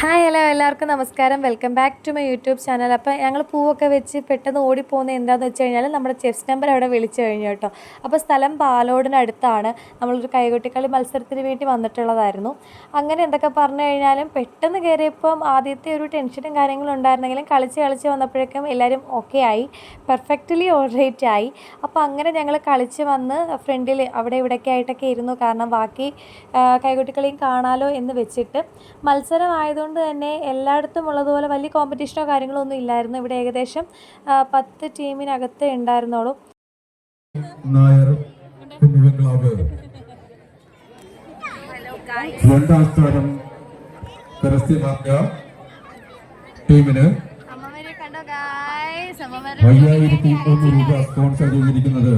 Hi hello എല്ലാവർക്കും നമസ്കാരം. Welcome back to my YouTube channel അപ്പോൾ ഞങ്ങൾ പൂവൊക്കെ വെച്ച് പെട്ടെന്ന് ഓടിപ്പോകുന്നത് എന്താണെന്ന് വെച്ച് കഴിഞ്ഞാൽ നമ്മുടെ ചെസ് നമ്പർ അവിടെ വിളിച്ചു കഴിഞ്ഞു കേട്ടോ. അപ്പോൾ സ്ഥലം പാലോടിനടുത്താണ്. നമ്മളൊരു കൈകൊട്ടിക്കളി മത്സരത്തിന് വേണ്ടി വന്നിട്ടുള്ളതായിരുന്നു. അങ്ങനെ എന്തൊക്കെ പറഞ്ഞു കഴിഞ്ഞാലും പെട്ടെന്ന് കയറിയപ്പം ആദ്യത്തെ ഒരു ടെൻഷനും കാര്യങ്ങളും ഉണ്ടായിരുന്നെങ്കിലും കളിച്ച് കളിച്ച് വന്നപ്പോഴേക്കും എല്ലാവരും ഓക്കെ ആയി. പെർഫെക്റ്റ്ലി ഓൾറേറ്റ് ആയി. അപ്പോൾ അങ്ങനെ ഞങ്ങൾ കളിച്ച് വന്ന് ഫ്രണ്ടിൽ അവിടെ ഇവിടെയൊക്കെ ആയിട്ടൊക്കെ ഇരുന്നു. കാരണം ബാക്കി കൈകൊട്ടിക്കളിയും കാണാലോ എന്ന് വെച്ചിട്ട് മത്സരം ആയതുകൊണ്ട് തന്നെ എല്ലായിടത്തും ഉള്ളതുപോലെ വലിയ കോമ്പറ്റീഷനോ കാര്യങ്ങളോ ഒന്നും ഇല്ലായിരുന്നു. ഇവിടെ ഏകദേശം പത്ത് ടീമിനകത്ത് ഉണ്ടായിരുന്നോളൂ. രണ്ടാം സ്ഥാനം ടീമിന്. അയ്യായിരത്തി ഒന്ന് രൂപ സ്പോൺസർ ചെയ്തിരിക്കുന്നത്.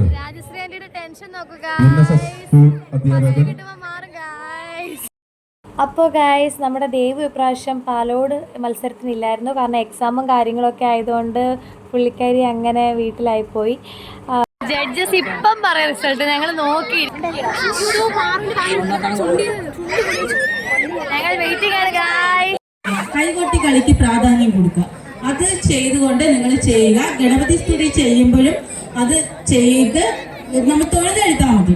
ടെൻഷൻ നോക്കുക അധ്യാപകൻ അപ്പോൾ ഗായ്സ് നമ്മുടെ ദേവ് ഇപ്രാവശ്യം പാലോട് മത്സരത്തിനില്ലായിരുന്നു. കാരണം എക്സാമും കാര്യങ്ങളൊക്കെ ആയതുകൊണ്ട് പുള്ളിക്കാരി അങ്ങനെ വീട്ടിലായിപ്പോയി. ജഡ്ജസ് ഇപ്പം പറയാം റിസൾട്ട് ഞങ്ങൾ നോക്കി. ഞങ്ങൾ വെയിറ്റിംഗ് ആണ് ഗായ്സ് കൈകൊട്ടി കളിക്ക് പ്രാധാന്യം കൊടുക്കുക. അത് ചെയ്തുകൊണ്ട് നിങ്ങൾ ചെയ്യുക. ഗണപതി സ്തുതി ചെയ്യുമ്പോഴും അത് ചെയ്ത് നമ്മൾ തൊഴുതെടുത്താൽ മതി.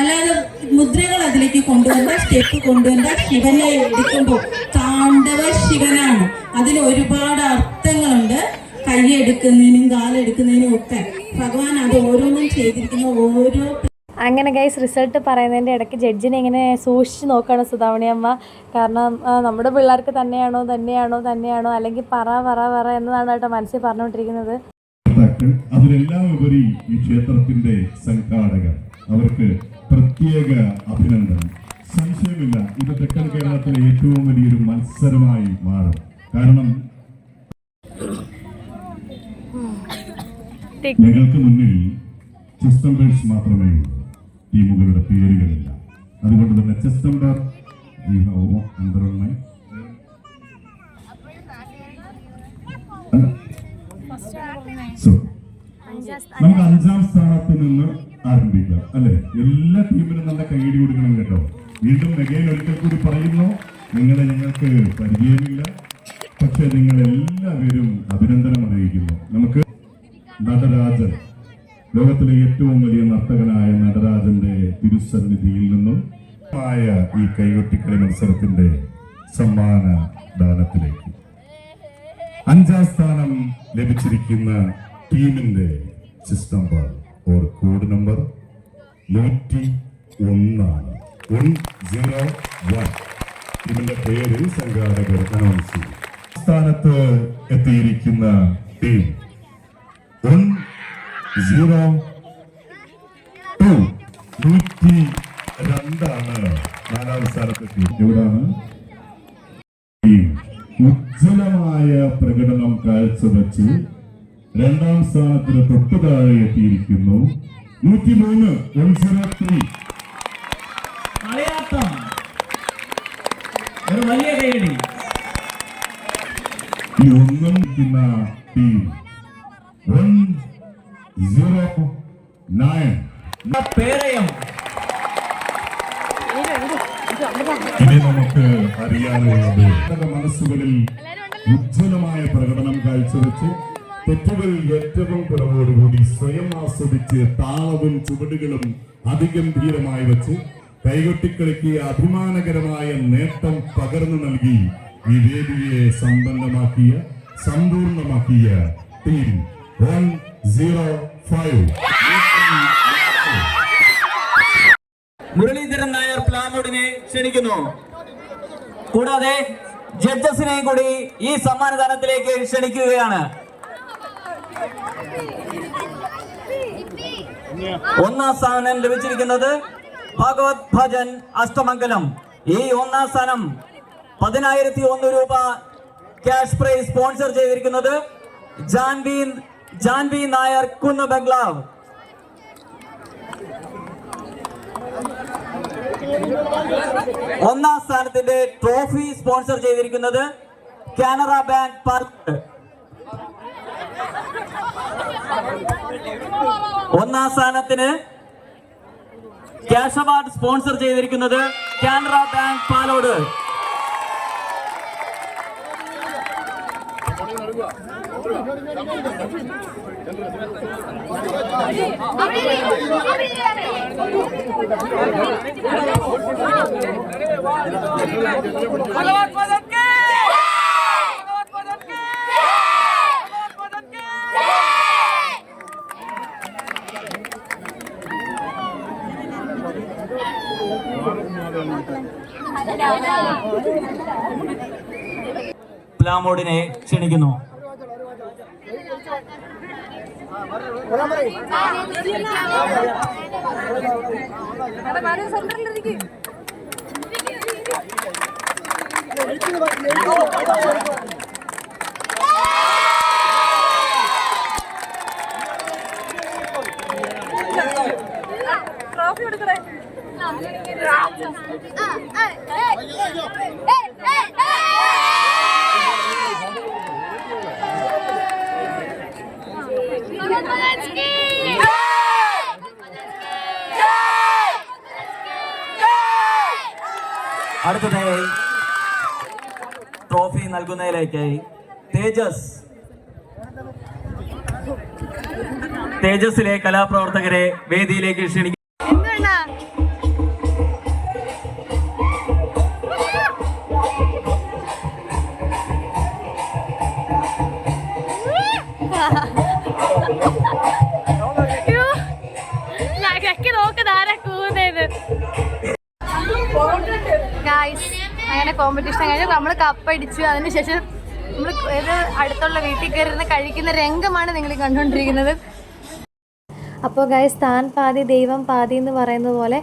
അല്ലാതെ മുദ്രകൾ അതിലേക്ക് കൊണ്ടുവന്ന സ്റ്റെപ്പ് കൊണ്ടുവന്ന ശിവനെ എടുക്കുമ്പോൾ താണ്ഡവ ശിവനാണ്. അതിൽ ഒരുപാട് അർത്ഥങ്ങളുണ്ട്. കൈയെടുക്കുന്നതിനും കാലെടുക്കുന്നതിനും ഒക്കെ. ഭഗവാൻ അത് ഓരോന്നും ചെയ്തിരിക്കുന്ന ഓരോ അങ്ങനെ ഗൈസ് റിസൾട്ട് പറയുന്നതിന്റെ ഇടയ്ക്ക് ജഡ്ജിനെ ഇങ്ങനെ സൂക്ഷിച്ച് നോക്കുകയാണ് സുധാമണി അമ്മ. കാരണം നമ്മുടെ പിള്ളേർക്ക് തന്നെയാണോ തന്നെയാണോ തന്നെയാണോ അല്ലെങ്കിൽ പറ പറ പറ എന്നതാണ് കേട്ടോ മനസ്സിൽ പറഞ്ഞുകൊണ്ടിരിക്കുന്നത്. അതിലെല്ലാം ഉപരി ഈ ക്ഷേത്രത്തിന്റെ സംഘാടകർ അവർക്ക് പ്രത്യേക അഭിനന്ദനം. സംശയമില്ല ഇത് തെക്കൻ കേരളത്തിലെ ഏറ്റവും വലിയൊരു മത്സരമായി മാറും. കാരണം ഞങ്ങൾക്ക് മുന്നിൽ ചെസ് നമ്പേഴ്സ് മാത്രമേ ഉള്ളൂ. ടീമുകളുടെ പേരുകളില്ല. അതുകൊണ്ട് തന്നെ ചെസ് നമ്പർ അന്തരമായി സോ നമുക്ക് അഞ്ചാം സ്ഥാനത്ത് നിന്ന് ആരംഭിക്കാം അല്ലെ? എല്ലാ ടീമിനും നല്ല കൈയടി കൊടുക്കണം കേട്ടോ. വീണ്ടും മെഗയിൽ ഒരിക്കൽ കൂടി പറയുന്നു നിങ്ങളെ ഞങ്ങൾക്ക് പരിചയമില്ല പക്ഷെ നിങ്ങൾ എല്ലാവരും അഭിനന്ദനം അറിയിക്കുന്നു. നമുക്ക് നടരാജൻ ലോകത്തിലെ ഏറ്റവും വലിയ നർത്തകനായ നടരാജന്റെ തിരുസന്നിധിയിൽ നിന്നും ആയ ഈ കൈകൊട്ടിക്കളി മത്സരത്തിന്റെ സമ്മാന ദാനത്തിലേക്ക്. അഞ്ചാം സ്ഥാനം ലഭിച്ചിരിക്കുന്ന ടീമിന്റെ system number or code number നൂറ്റി ഒന്നാണ് വൺ സീറോ വൺ ടീമിന്റെ പേര് സംഘാടകർ അനൗൺസ് ചെയ്തു സ്ഥാനത്ത് എത്തിയിരിക്കുന്ന ടീം വൺ സീറോ ടു നൂറ്റി രണ്ടാണ് നാലാം സ്ഥാനത്തെത്തി എവിടാണ്? ഉജ്ജ്വലമായ പ്രകടനം കാഴ്ചവെച്ച് രണ്ടാം സ്ഥാനത്തിന് തൊട്ടു താഴെ എത്തിയിരിക്കുന്നു. നൂറ്റിമൂന്ന് വൺ സീറോ ത്രീ ഒരു വലിയ കൈയടി. ഈ ഒന്നും നിൽക്കുന്ന ടീം വൺ സീറോ നയൻ ഇനി നമുക്ക് അറിയാനുള്ളത് മനസ്സുകളിൽ ഉജ്ജ്വലമായ പ്രകടനം കാഴ്ചവെച്ച് തെറ്റുകൾ ഏറ്റവും കുറവോടുകൂടി സ്വയം ആസ്വദിച്ച് താളവും ചുവടുകളും അതിഗംഭീരമായി വെച്ച് കൈകൊട്ടിക്കളിക്ക് അഭിമാനകരമായ നേട്ടം പകർന്നു നൽകി ഈ വേദിയെ സമ്പന്നമാക്കിയ സമ്പൂർണമാക്കിയ team one zero five Muraleedharan Nair പ്ലാമോഡിനെ ക്ഷണിക്കുന്നു. കൂടാതെ ജഡ്ജസിനെയും കൂടി ഈ സമ്മാനദാനത്തിലേക്ക് ക്ഷണിക്കുകയാണ്. ഒന്നാം സ്ഥാനം ലഭിച്ചിരിക്കുന്നത് ഭഗവത് ഭജൻ അഷ്ടമംഗലം. ഈ ഒന്നാം സ്ഥാനം പതിനായിരത്തി ഒന്ന് രൂപ ക്യാഷ് പ്രൈസ് സ്പോൺസർ ചെയ്തിരിക്കുന്നത് ജാൻവി ജാൻവി നായർ കുന്ന് ബംഗ്ലാവ്. ഒന്നാം സ്ഥാനത്തിന്റെ ട്രോഫി സ്പോൺസർ ചെയ്തിരിക്കുന്നത് കാനറ ബാങ്ക് പാർക്ക് ഒന്നാം സ്ഥാനത്തിന് ക്യാഷ് അവാർഡ് സ്പോൺസർ ചെയ്തിരിക്കുന്നത് കാനറ ബാങ്ക് പാലോട്. பகவத்பதற்கு பகவத்பதற்கு பகவத்பதற்கு பகவத்பதற்கு പ്ലാമോഡിനെ ക്ഷണിക്കുന്നു. അടുത്തതായി ട്രോഫി നൽകുന്നതിലേക്കായി തേജസ്. തേജസ്സിലെ കലാപ്രവർത്തകരെ വേദിയിലേക്ക് ഞങ്ങൾക്ക് കോമ്പറ്റീഷൻ കഴിഞ്ഞ് നമ്മൾ കപ്പടിച്ചു അതിനുശേഷം നമ്മൾ ഇത് അടുത്തുള്ള വീട്ടിൽ കയറുന്ന കഴിക്കുന്ന രംഗമാണ് നിങ്ങൾ കണ്ടുകൊണ്ടിരിക്കുന്നത്. അപ്പോൾ ഗൈസ് താൻ പാതി ദൈവം പാതി എന്ന് പറയുന്നത് പോലെ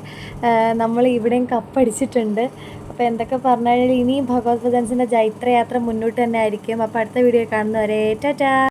നമ്മൾ ഇവിടെയും കപ്പടിച്ചിട്ടുണ്ട് അപ്പോൾ എന്തൊക്കെ പറഞ്ഞു കഴിഞ്ഞാൽ ഇനിയും ഭഗവത് ഭജൻസിന്റെ ജൈത്രയാത്ര മുന്നോട്ട് തന്നെ ആയിരിക്കും. അപ്പോൾ അടുത്ത വീഡിയോ കാണുന്നവരെ ടാറ്റാ